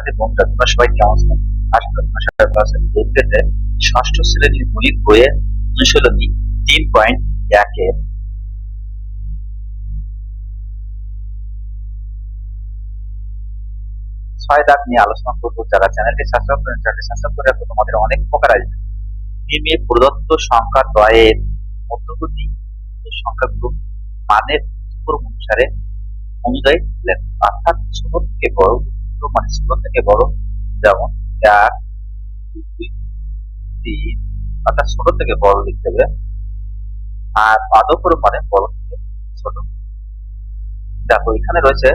শিক্ষার্থী বন্ধুরা তোমরা সবাই কেমন আছো আশা করি সবাই ভালো আছো ভিডিওতে ষষ্ঠ শ্রেণির গণিত বইয়ের অনুশীলনী তিন পয়েন্ট একের। ছয় দাগ নিয়ে আলোচনা করব। যারা চ্যানেলটি সাবস্ক্রাইব করেন চ্যানেলটি সাবস্ক্রাইব করে রাখো। তোমাদের অনেক উপকার আসবে। নিম্নে প্রদত্ত সংখ্যা দ্বয়ের মধ্যবর্তী সংখ্যাগুলো মানের উত্তরক্রম অনুসারে অনুযায়ী অর্থাৎ ছোট থেকে বড় উত্তর মানে ছোট থেকে বড় যেমন এক, দুই, তিন অর্থাৎ ছোট থেকে বড় লিখতে হবে। আর পাদক্রম মানে বড় থেকে ছোট। দেখো, এখানে রয়েছে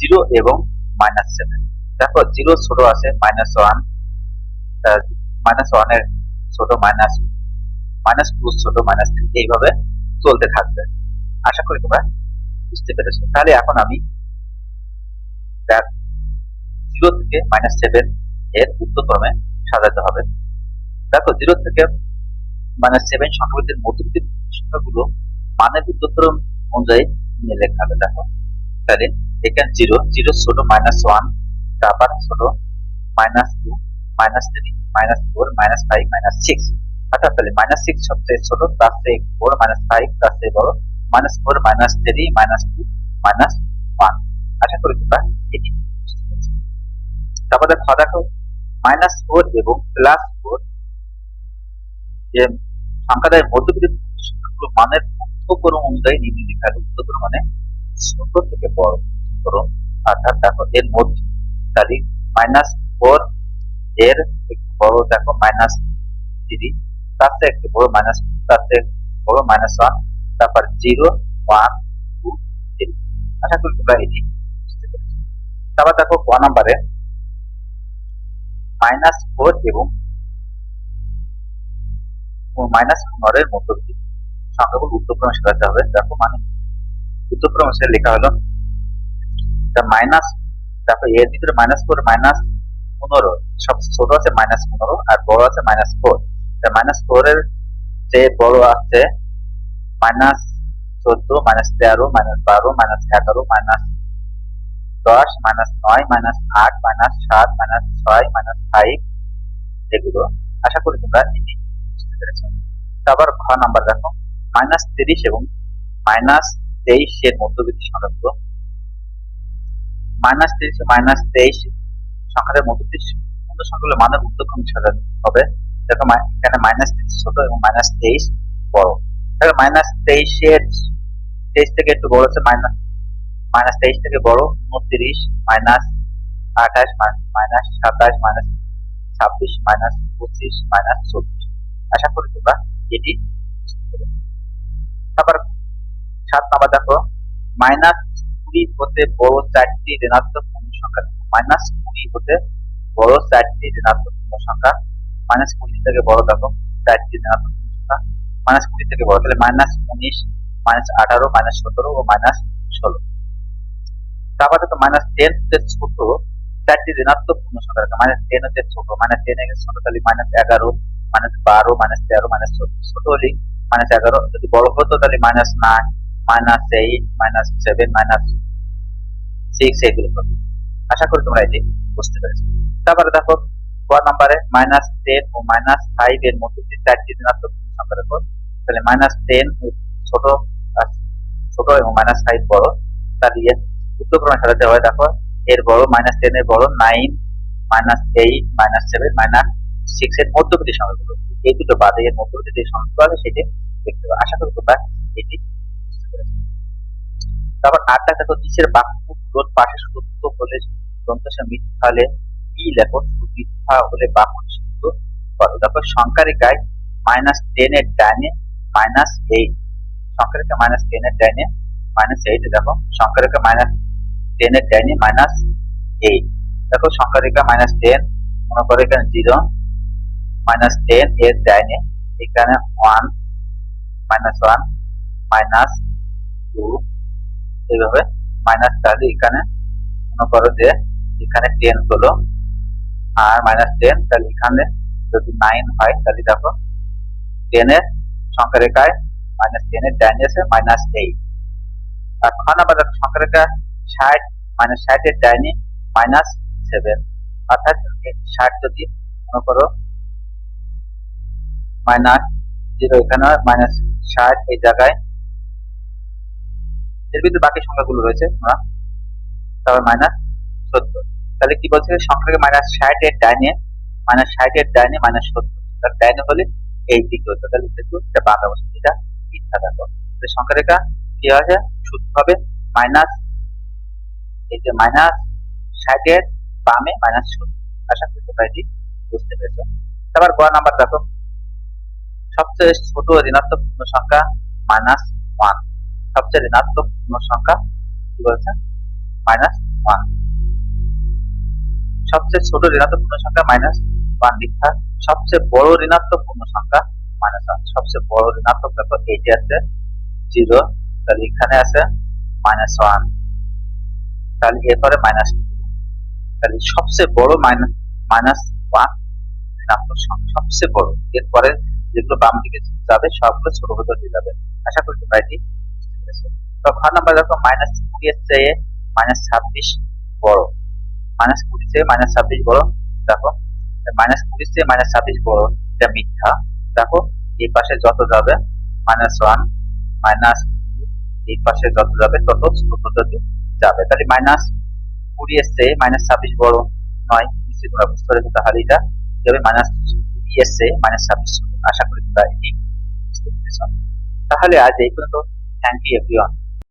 জিরো এবং মাইনাস সেভেন দেখো, জিরো ছোট আছে মাইনাস ওয়ান মাইনাস ওয়ানের ছোট মাইনাস মাইনাস টু ছোট মাইনাস থ্রি এইভাবে চলতে থাকবে। আশা করি তোমরা বুঝতে পেরেছ। তাহলে এখন আমি জিরো থেকে মাইনাস সেভেন এর উত্তরক্রমে সাজাতে হবে। দেখো জিরো থেকে মাইনাস সেভেন সংখ্যাগুলির মধ্যবর্তী সংখ্যাগুলো মানের উত্তরক্রম অনুযায়ী নিয়ে লেখা হবে। দেখো, তাহলে এখানে জিরো জিরো ছোট মাইনাস ওয়ান তারপর ছোট minus two minus three minus four minus five minus six অর্থাৎ তাহলে মাইনাস সিক্স সবচেয়ে ছোট তার চেয়ে ফোর মাইনাস ফাইভ তার চেয়ে বড় minus four minus three minus two minus one আশা করি তোমরা খ দেখো মাইনাস ফোর এবং প্লাস ফোর যে সংখ্যাদের সংখ্যাগুলো মানের মধ্যক্রম অনুযায়ী নিম্নে লেখা উত্তর মানে ছোট থেকে বড় করুন অর্থাৎ দেখো, এর মধ্য তাহলে মাইনাস ফোর এর একটু বড়, দেখো মাইনাস থ্রি তার চেয়ে একটু বড় মাইনাস টু তার চেয়ে বড় মাইনাস ওয়ান তারপর জিরো ওয়ান টু থ্রি আশা করি তোমরা এটি বুঝতে পেরেছ। তারপর দেখো, ক নাম্বারে মাইনাস ফোর এবং মাইনাস পনেরোর মধ্যবর্তী সংখ্যাগুলো উত্তরক্রমে সাজাতে হবে। দেখো মানে উত্তরক্রমে লেখা হলো মাইনাস দেখো এর ভিতরে মাইনাস ফোর মাইনাস পনেরো সবচেয়ে ছোট আছে মাইনাস পনেরো আর বড় আছে মাইনাস ফোর মাইনাস ফোর এর যে বড় আছে মাইনাস চোদ্দ মাইনাস তেরো মাইনাস বারো মাইনাস এগারো মাইনাস দশ মাইনাস নয় মাইনাস আট মাইনাস সাত মাইনাস ছয় মাইনাস ফাইভ এগুলো আশা করি তোমরা এটি বুঝতে পেরেছ। তারপর খ নাম্বার দেখো। মাইনাস তিরিশ এবং মাইনাস তেইশ এর মধ্যবর্তী সংখ্যাগুলো মাইনাস তিরিশ মাইনাস তেইশ সংখ্যাদের মধ্যবর্তী সংখ্যাগুলো মানের উত্তরক্রম সাজাতে হবে। দেখো এখানে মাইনাস তিরিশ ছোট এবং মাইনাস তেইশ বড়। দেখো মাইনাস তেইশের, তেইশ থেকে একটু বড় হচ্ছে মাইনাস মাইনাস তেইশ থেকে বড়, উনত্রিশ মাইনাস আঠাশ মাইনাস সাতাশ মাইনাস ছাব্বিশ মাইনাস পঁচিশ মাইনাস চব্বিশ। আশা করি তোমরা এটি তারপর সাত নাম্বার দেখো মাইনাস কুড়ি হতে বড় চারটি ঋণাত্মক পূর্ণ সংখ্যা। মাইনাস কুড়ি হতে বড় চারটি ঋণাত্মক পূর্ণ সংখ্যা। মাইনাস কুড়ি থেকে বড় দেখো, চারটি ঋণাত্মক পূর্ণ সংখ্যা। মাইনাস কুড়ি থেকে বড় তাহলে মাইনাস উনিশ মাইনাস আঠারো মাইনাস সতেরো ও মাইনাস ষোলো। তারপর দেখো মাইনাস টেন হতে ছোট, চারটি ঋণাত্মক পূর্ণ সংখ্যা রাখা মাইনাস টেন হতে ছোট মাইনাস টেন এর ছোট, তাহলে মাইনাস এগারো মাইনাস বারো মাইনাস তেরো মাইনাস ছোট হলে মাইনাস এগারো, যদি বড় হতো তাহলে minus nine minus eight minus seven minus six এগুলো হতো। আশা করি তোমরা এটি বুঝতে পেরেছ। তারপরে দেখো, ক নাম্বারে মাইনাস টেন ও মাইনাস ফাইভ এর মধ্যে চারটি ঋণাত্মক পূর্ণ সংখ্যা তাহলে মাইনাস টেন ছোট ছোট এবং মাইনাস ফাইভ বড়, তাহলে উত্তরক্রমে সাজাতে হয়, দেখো। এর বড় মাইনাস টেন এর বড় nine minus eight minus seven minus six এর মধ্যবর্তী সংখ্যাগুলো, এই দুটো বাদে এর মধ্যবর্তী যে সংখ্যাগুলো আছে, সেটি দেখতে আশা করি তোমরা এটি তারপর আটটা, দেখো, নিচের বাক্যগুলোর পাশে সত্য হলে মিথ্যা হলে কি লেখো মিথ্যা হলে বাক্যটি সত্য করো তারপর সংখ্যা রেখায় মাইনাস টেন এর ডাইনে মাইনাস এইট সংখ্যা রেখা মাইনাস টেন এর ডাইনে মাইনাস এইট দেখো, সংখ্যা রেখা মাইনাস টেন এর ডাইনে মাইনাস এইট দেখো সংখ্যা রেখা মাইনাস টেন মনে করো এখানে জিরো মাইনাস টেন এর ডাইনে এখানে one minus one minus two এইভাবে মাইনাস তাহলে এখানে মনে করো যে এখানে টেন হলো। আর মাইনাস টেন তাহলে এখানে যদি নাইন হয় তাহলে দেখো টেনের সংখ্যা রেখায় মাইনাস টেনের ডাইনে আছে মাইনাস এইট আর খ নাম্বার সংখ্যা রেখা ষাট মাইনাস ষাটের ডাইনে মাইনাস সেভেন অর্থাৎ ষাট যদি মনে করো মাইনাস জিরো এখানে মাইনাস ষাট এই জায়গায়। এর ভিতরে বাকি সংখ্যাগুলো রয়েছে তোমরা। তারপর মাইনাস সত্তর। তাহলে কি বলছে? সংখ্যাকে মাইনাস ষাট এর ডাইনে মাইনাস ষাট এর ডাইনে মাইনাস সত্তর। তার ডাইনে হলে এই দিকে হতো। তাহলে কিন্তু এটা বাদ অবস্থা এটা মিথ্যা দেখো তাহলে সংখ্যা রেখা কি আছে শুদ্ধ হবে। মাইনাস এই মাইনাস ষাটের বামে মাইনাস সত্তর আশা করি তোমরা এটি বুঝতে পেরেছ। তারপর গ নাম্বার দেখো। সবচেয়ে ছোট ঋণাত্মক পূর্ণ সংখ্যা মাইনাস ওয়ান সবচেয়ে ঋণাত্মক পূর্ণ সংখ্যা কি বলছে? মাইনাস ওয়ান সবচেয়ে ছোট ঋণাত্মক পূর্ণ সংখ্যা মাইনাস ওয়ান মিথ্যা। সবচেয়ে বড় ঋণাত্মক পূর্ণ সংখ্যা মাইনাস ওয়ান সবচেয়ে বড় ঋণাত্মক দেখো এইটি আছে জিরো তাহলে এখানে আছে মাইনাস ওয়ান তাহলে এরপরে মাইনাস তাহলে সবচেয়ে বড় মাইনাস মাইনাস ওয়ান ঋণাত্মক সংখ্যা সবচেয়ে বড়। এরপরে যেগুলো বাম দিকে যাবে, সবগুলো ছোট হতে দিয়ে যাবে। আশা করি তোমরা এটি নাম্বার দেখো মাইনাস কুড়ি চেয়ে মাইনাস ছাব্বিশ বড়। মাইনাস কুড়ি চেয়ে মাইনাস ছাব্বিশ বড়। দেখো মাইনাস কুড়ি চেয়ে মাইনাস ছাব্বিশ বড়। এটা মিথ্যা। দেখো, এই পাশে যত যাবে মাইনাস ওয়ান মাইনাস এই পাশে যত যাবে, তত ছোট যদি যাবে। তাহলে মাইনাস কুড়ি এসছে মাইনাস ছাব্বিশ বড় নয় নিশ্চয়ই তোমরা বুঝতে পেরেছ তাহলে এটা যাবে মাইনাস কুড়ি এসছে মাইনাস ছাব্বিশ আশা করি তোমরা এটি বুঝতে পেরেছ। তাহলে আজ এই পর্যন্ত। Thank you everyone